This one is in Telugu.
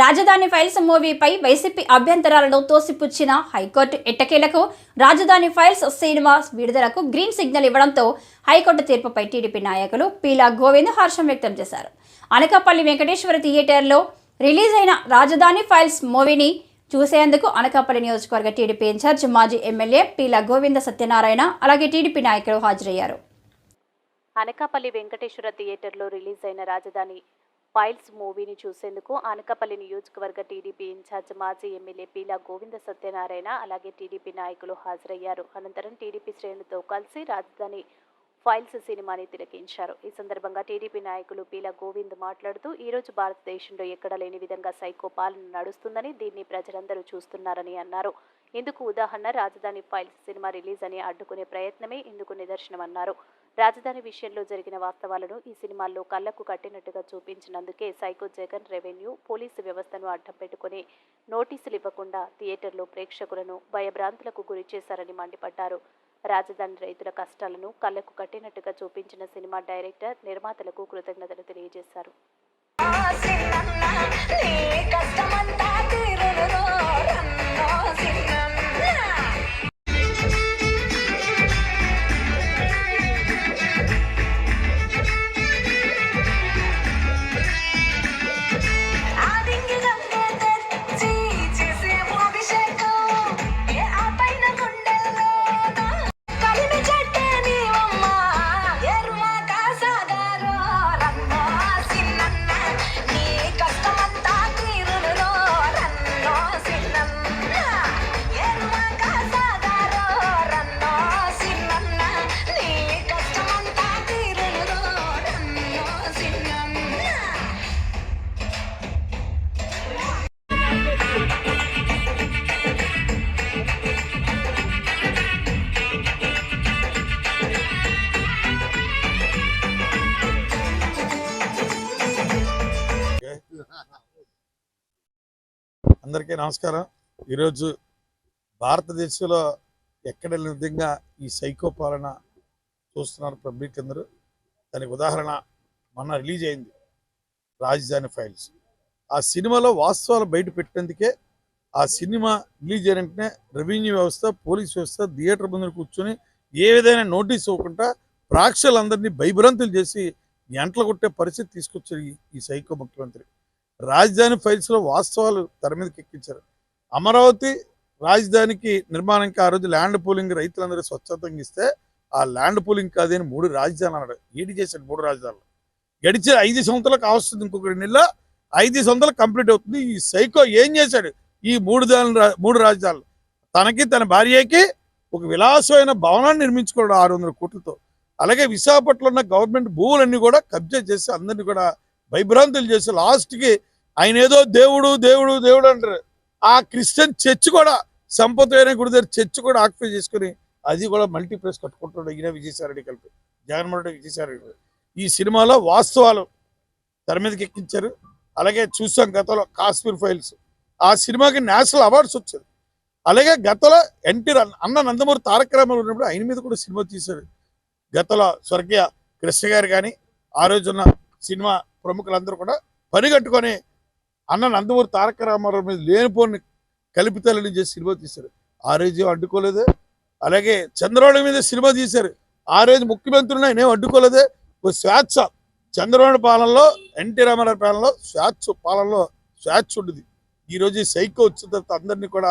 రాజధాని ఫైల్స్ మూవీపై వైసీపీ అభ్యంతరాలను తోసిపుచ్చిన హైకోర్టు ఎట్టకేలకు రాజధాని ఫైల్స్ సినిమా విడుదలకు గ్రీన్ సిగ్నల్ ఇవ్వడంతో హైకోర్టు తీర్పుపై టీడీపీ నాయకులు పీలా గోవింద్ హర్షం వ్యక్తం చేశారు. అనకాపల్లి వెంకటేశ్వర థియేటర్లో రిలీజ్ అయిన రాజధాని ఫైల్స్ మూవీని చూసేందుకు అనకాపల్లి నియోజకవర్గ టీడీపీ ఇన్ఛార్జ్ మాజీ ఎమ్మెల్యే పీలా గోవింద సత్యనారాయణ అలాగే టీడీపీ నాయకులు హాజరయ్యారు. అనకాపల్లి వెంకటేశ్వర థియేటర్లో రిలీజ్ అయిన రాజధాని ఫైల్స్ మూవీని చూసేందుకు అనకాపల్లి నియోజకవర్గ టీడీపీ ఇన్ఛార్జ్ మాజీ ఎమ్మెల్యే పీలా గోవింద సత్యనారాయణ అలాగే టీడీపీ నాయకులు హాజరయ్యారు. అనంతరం టీడీపీ శ్రేణులతో కలిసి రాజధాని ఫైల్స్ సినిమాని తిలకించారు. ఈ సందర్భంగా టీడీపీ నాయకులు పీలా గోవింద్ మాట్లాడుతూ ఈరోజు భారతదేశంలో ఎక్కడ లేని విధంగా సైకో పాలన నడుస్తుందని దీన్ని ప్రజలందరూ చూస్తున్నారని అన్నారు. ఇందుకు ఉదాహరణ రాజధాని ఫైల్స్ సినిమా రిలీజ్ అని అడ్డుకునే ప్రయత్నమే ఇందుకు నిదర్శనమన్నారు. రాజధాని విషయంలో జరిగిన వాస్తవాలను ఈ సినిమాల్లో కళ్ళకు కట్టినట్టుగా చూపించినందుకే సైకో జగన్ రెవెన్యూ పోలీసు వ్యవస్థను అడ్డం పెట్టుకుని నోటీసులు ఇవ్వకుండా థియేటర్లో ప్రేక్షకులను భయభ్రాంతులకు గురి చేశారని మండిపడ్డారు. రాజధాని రైతుల కష్టాలను కళ్ళకు కట్టినట్టుగా చూపించిన సినిమా డైరెక్టర్ నిర్మాతలకు కృతజ్ఞతలు తెలియజేశారు. అందరికీ నమస్కారం. ఈరోజు భారతదేశంలో ఎక్కడ విధంగా ఈ సైకో పాలన చూస్తున్నారు పబ్లిక్ అందరూ? దానికి ఉదాహరణ మొన్న రిలీజ్ అయింది రాజధాని ఫైల్స్. ఆ సినిమాలో వాస్తవాలు బయట పెట్టినందుకే ఆ సినిమా రిలీజ్ అయిన వెంటనే రెవెన్యూ వ్యవస్థ పోలీస్ వ్యవస్థ థియేటర్ ముందు కూర్చొని ఏ విధమైన నోటీస్ ఇవ్వకుండా ప్రేక్షకులందరినీ భయభ్రాంతులు చేసి ఎంటలు కొట్టే పరిస్థితి తీసుకొచ్చారు ఈ సైకో ముఖ్యమంత్రి. రాజధాని ఫైల్స్లో వాస్తవాలు తెర మీదకి ఎక్కించారు. అమరావతి రాజధానికి నిర్మాణానికి ఆ రోజు ల్యాండ్ పూలింగ్ రైతులందరూ స్వచ్ఛతంగా ఇస్తే ఆ ల్యాండ్ పూలింగ్ కాదని మూడు రాజధానులు అన్నాడు. ఏడి చేశాడు మూడు రాజధానులు? గడిచే ఐదు సంవత్సరాలకు కావస్తుంది ఇంకొకటి నెల ఐదు సంవత్సరాలు కంప్లీట్ అవుతుంది. ఈ సైకో ఏం చేశాడు? ఈ మూడు మూడు రాజధానులు. తనకి తన భార్యకి ఒక విలాసమైన భవనాన్ని నిర్మించుకోవడం ఆరు వందల కోట్లతో. అలాగే విశాఖపట్నంలో ఉన్న గవర్నమెంట్ భూములన్నీ కూడా కబ్జా చేసి అందరినీ కూడా భయభ్రాంతులు చేసి లాస్ట్కి ఆయన ఏదో దేవుడు దేవుడు దేవుడు అంటారు. ఆ క్రిస్టియన్ చర్చ్ కూడా సంపత్ అయిన గుడి దగ్గర చర్చ్ కూడా ఆక్యుపై చేసుకుని అది కూడా మల్టీప్లెక్స్ కట్టుకుంటున్నాడు ఈయన విజయసాయి కలిపి. జగన్మోహన్ రెడ్డి విజయసాయి ఈ సినిమాలో వాస్తవాలు తెర మీదకి ఎక్కించారు. అలాగే చూసాం గతంలో కాశ్మీర్ ఫైల్స్. ఆ సినిమాకి నేషనల్ అవార్డ్స్ వచ్చారు అలాగే గతంలో ఎన్టీ అన్న నందమూరి తారక రామారావు ఉన్నప్పుడు ఆయన మీద కూడా సినిమా తీశారు. గతంలో స్వర్గీయ కృష్ణ గారు కానీ ఆ రోజున్న సినిమా ప్రముఖులందరూ కూడా పరిగట్టుకొని అన్న నందమూరి తారక రామారావు మీద లేనిపోని కలిపితలని చేసి సినిమా తీశారు. ఆ రోజు అడ్డుకోలేదే? అలాగే చంద్రబాబు మీద సినిమా తీశారు. ఆ రోజు ముఖ్యమంత్రులు ఆయన ఏం అడ్డుకోలేదే? ఒక స్వేచ్ఛ. చంద్రబాబు పాలనలో ఎన్టీ రామారావు పాలనలో స్వేచ్ఛ పాలనలో స్వేచ్ఛ ఉండేది ఈ సైకో వచ్చిన తర్వాత అందరినీ కూడా